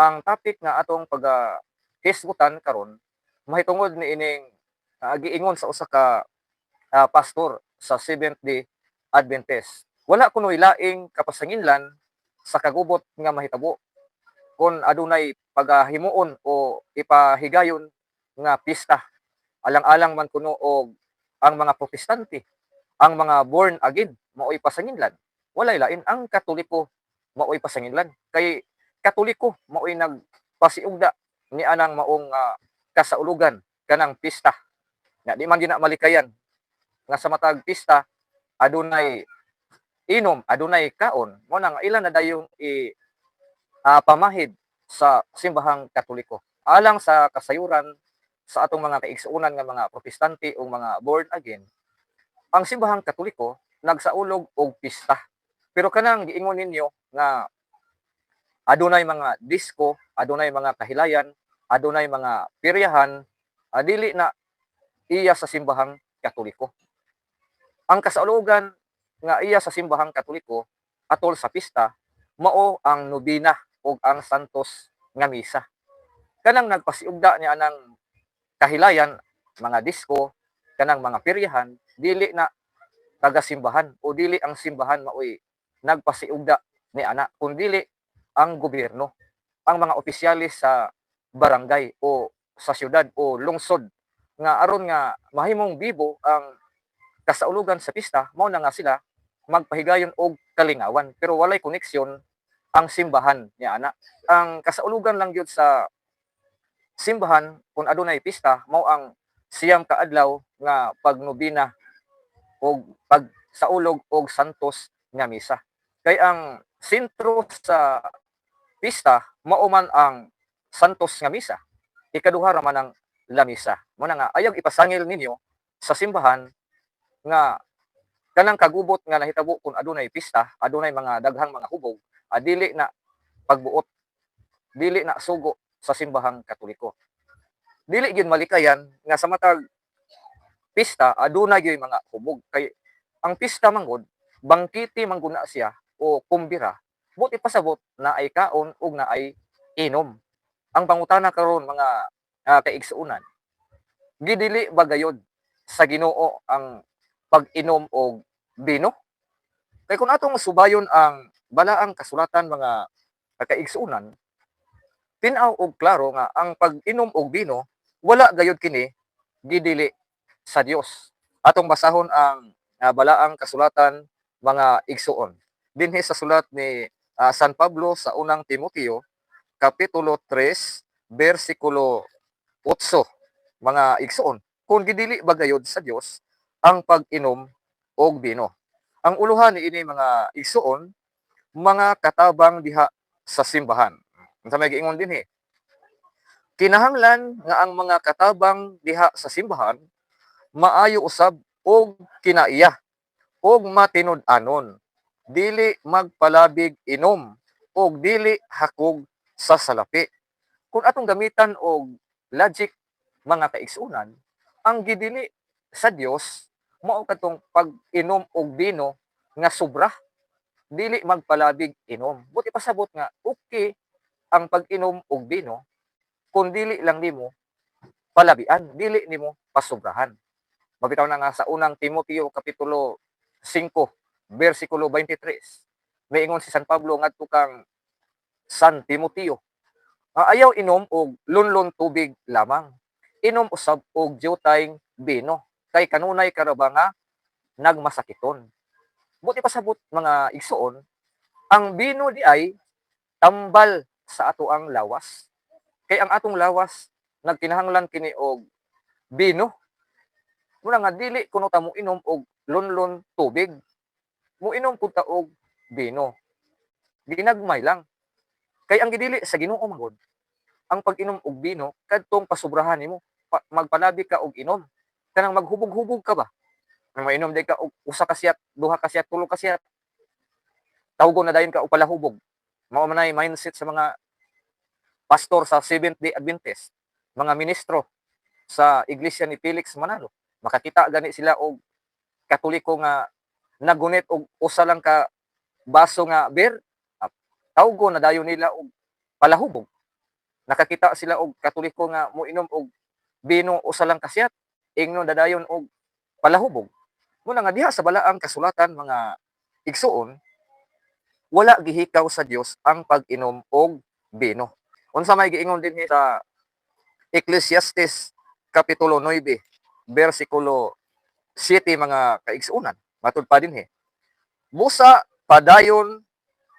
ang topic nga atong pag hisgutan karon mahitungod ni ining uh, giingon sa usa ka uh, pastor sa Seventh-day Adventist. Wala kuno ilaing kapasanginlan sa kagubot nga mahitabo kung adunay pagahimuon o ipahigayon nga pista. Alang-alang man kuno og ang mga protestante ang mga born again mao'y pasanginlan. Walay lain ang katoliko mao'y pasanginlan. Kay katoliko mao'y nagpasiugda ni anang maong uh, kasaulugan kanang pista. Nga di man gina malikayan. Nga sa matag pista adunay inom adunay kaon mo nang ilan na dayong i uh, pamahid sa simbahang katoliko. Alang sa kasayuran sa atong mga kaigsuunan nga mga protestante o mga born again ang simbahang katoliko nagsaulog og pista. Pero kanang giingon ninyo nga adunay mga disco adunay mga kahilayan adunay mga piryahan adili na iya sa simbahang katoliko. Ang kasaulugan nga iya sa simbahang katoliko atol sa pista mao ang nobina ug ang santos nga misa. Kanang nagpasiugda ni anang kahilayan mga disco kanang mga piryahan dili na taga simbahan o dili ang simbahan maoy nagpasiugda ni ana kun dili ang gobyerno ang mga opisyalis sa barangay o sa syudad o lungsod nga aron nga mahimong bibo ang kasaulugan sa pista mao na nga sila magpahigayon og kalingawan. Pero walay koneksyon ang simbahan ni ana. Ang kasaulugan lang gyud sa simbahan kung adunay pista mao ang siyam ka adlaw nga pagnobina og pag saulog og santos nga misa. Kay ang sentro sa pista mao man ang santos nga misa. Ikaduha ra man ang lamisa mo na nga ayag ipasangil ninyo sa simbahan nga kanang kagubot nga nahitabo kung adunay pista, adunay mga daghang mga hubog, adili na pagbuot, dili na sugo sa simbahang katoliko. Dili gyud malikayan nga sa matag pista adunay gyud mga hubog. Kay ang pista manggod bangkiti mangguna siya o kumbira buti pasabot na ay kaon ug na ay inom. Ang pangutana karon mga uh, kaigsuunan gidili bagayod sa Ginoo ang pag-inom og bino. Kay kung atong subayon ang balaang kasulatan mga kaigsuunan, tinaw og klaro nga ang pag-inom og bino wala gayud kini gidili sa Dios. Atong basahon ang uh, balaang kasulatan mga igsuon. Dinhi sa sulat ni uh, San Pablo sa unang Timoteo kapitulo 3 bersikulo 8 mga igsuon kung gidili bagayod sa Dios ang pag-inom og bino. Ang uluhan ni ini mga igsuon, mga katabang diha sa simbahan. Unsa may giingon dinhi? Kinahanglan nga ang mga katabang diha sa simbahan maayo usab og kinaiya og matinud-anon dili magpalabig inom og dili hakog sa salapi. Kung atong gamitan og logic mga kaigsunan, ang gidili sa Dios mao katong pag-inom og bino nga sobra. Dili magpalabig inom. Buti pasabot nga okay ang pag-inom og bino kung dili lang nimo palabian dili nimo pasobrahan. Mabitaw na nga sa unang Timoteo kapitulo 5 bersikulo 23 ingon si San Pablo ngadto kang San Timoteo ayaw inom og lunlon tubig lamang inom usab og diutayng bino kay kanunay karaba nga nagmasakiton. Buti pasabot mga igsuon, ang bino di ay tambal sa ato ang lawas. Kay ang atong lawas nagkinahanglan kini og bino. Muna nga dili kuno ta mo inom og lunlon tubig. Mo inom pud ta og bino. Ginagmay lang. Kay ang gidili sa Ginoo magod, ang pag-inom og bino kadtong pasubrahan nimo, pa, magpalabi ka og inom kanang maghubog-hubog ka ba? Nang mainom day ka usa ka siyat, duha ka siyat, tulo ka siyat. Tawgo na dayon ka upala hubog. Mao man ay mindset sa mga pastor sa Seventh-day Adventist, mga ministro sa iglesia ni Felix Manalo. Makakita gani sila og katoliko nga nagunit og usa lang ka baso nga beer. Tawgo na dayon nila og palahubog. nakakita sila og katoliko nga moinom og bino usa lang kasyat ingnon dadayon og palahubog muna nga diha sa balaang kasulatan mga igsuon wala gihikaw sa Dios ang pag-inom og bino unsa may giingon din sa Ecclesiastes kapitulo 9 bersikulo 7 mga kaigsuonan matud pa din he. Busa padayon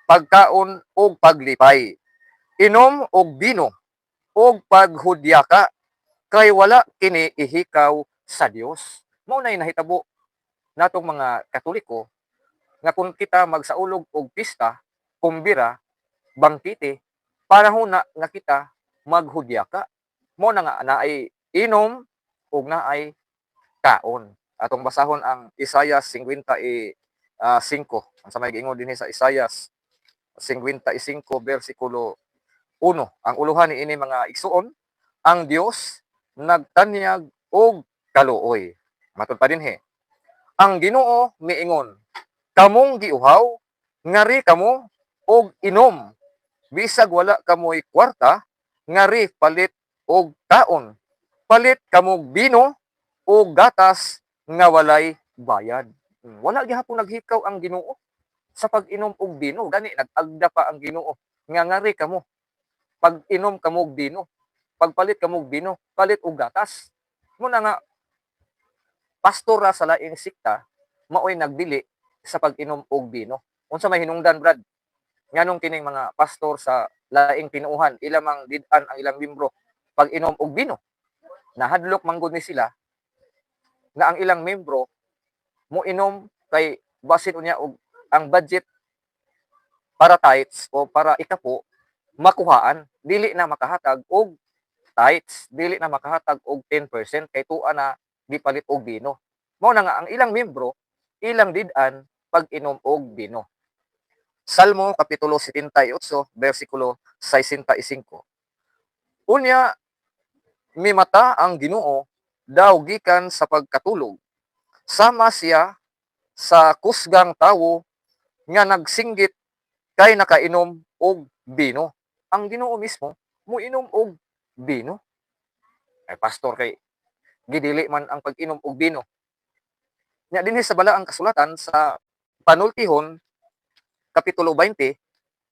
pagkaon og paglipay. Inom og bino og paghudyaka. Kay wala kini ihikaw sa Dios mao nay nahitabo natong mga katoliko nga kung kita magsaulog og pista kumbira bangkite panahon na nga kita maghudyaka. Mo na nga naay inom ug naay kaon atong basahon ang Isaiah 50 e ah, 5 ang sa may giingon dinhi sa Isaiah 55 bersikulo 1 ang uluhan ni ini mga igsuon ang Dios nagtanyag og kaluoy matud pa dinhi ang Ginoo miingon kamong giuhaw ngari kamo og inom. Bisag wala kamoy kwarta ngari palit og taon. Palit kamog bino o gatas nga walay bayad. Wala gihapon naghikaw ang Ginoo sa pag-inom og bino. Gani nag-agda pa ang Ginoo nga ngari kamo pag inom kamo og bino, pagpalit kamo og bino, palit og gatas. Muna nga pastor ra sa laing sikta maoy nagdili sa pag-inom og bino. Unsa may hinungdan brad? Nganong kining mga pastor sa laing pinuuhan ilamang did-an ang ilang membro pag inom og bino. Nahadlok manggod ni sila na ang ilang membro mo inom kay basin unya og ang budget para tithes o para ikapo makuhaan dili na makahatag og tithes dili na makahatag og 10% kay tuwa na gipalit og bino. Mao na nga ang ilang membro ilang did-an pag inom og bino. Salmo kapitulo 78 bersikulo 65 Unya mimata ang Ginoo daw gikan sa pagkatulog. Sama siya sa kusgang tawo nga nagsinggit kay nakainom og bino. Ang Ginoo mismo muinom og bino. Ay pastor kay gidili man ang pag-inom og bino. Nya dinhi sa bala ang kasulatan sa panultihon kapitulo 20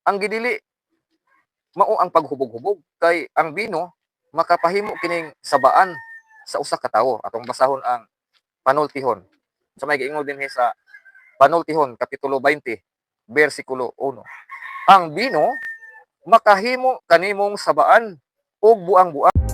ang gidili mao ang paghubog-hubog kay ang bino makapahimo kining sabaan sa usa ka tawo. Atong basahon ang panultihon. Sa may giingon dinhi sa panultihon kapitulo 20 bersikulo 1 ang bino makahimo kanimong sabaan og buang-buang